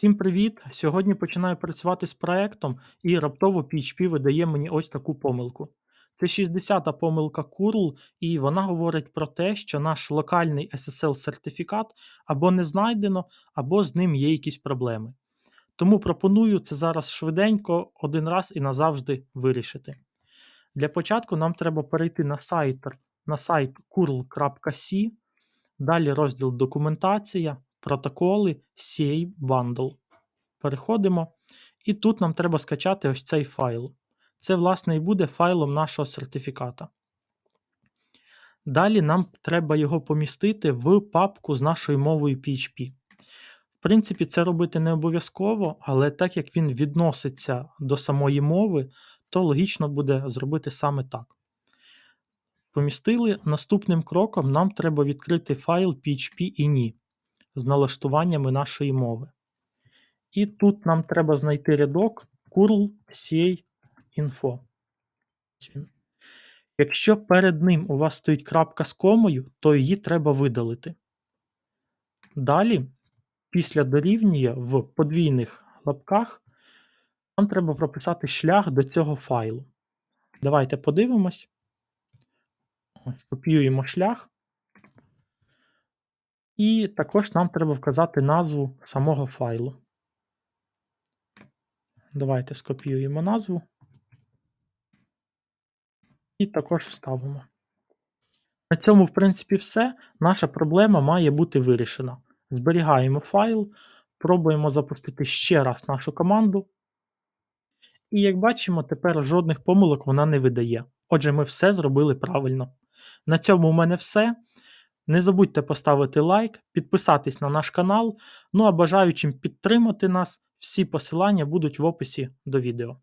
Всім привіт! Сьогодні починаю працювати з проектом, і раптово PHP видає мені ось таку помилку. Це 60-та помилка curl, і вона говорить про те, що наш локальний SSL-сертифікат або не знайдено, або з ним є якісь проблеми. Тому пропоную це зараз швиденько, один раз і назавжди вирішити. Для початку нам треба перейти на сайт, на сайт curl.c, далі розділ Документація, протоколи, CA Bundle. Переходимо, і тут нам треба скачати ось цей файл. Це, власне, і буде файлом нашого сертифіката. Далі нам треба його помістити в папку з нашою мовою PHP. В принципі, це робити не обов'язково, але так як він відноситься до самої мови, то логічно буде зробити саме так. Помістили. Наступним кроком нам треба відкрити файл PHP-ini з налаштуваннями нашої мови. І тут нам треба знайти рядок curl CA info. Якщо перед ним у вас стоїть крапка з комою, то її треба видалити. Далі, після дорівнює в подвійних лапках, нам треба прописати шлях до цього файлу. Давайте подивимось. Ось, Копіюємо шлях. І також нам треба вказати назву самого файлу. Давайте скопіюємо назву. І також вставимо. На цьому, в принципі, все. Наша проблема має бути вирішена. Зберігаємо файл, пробуємо запустити ще раз нашу команду. І як бачимо, тепер жодних помилок вона не видає. Отже, ми все зробили правильно. На цьому у мене все. Не забудьте поставити лайк, підписатись на наш канал. Ну а бажаючим підтримати нас, всі посилання будуть в описі до відео.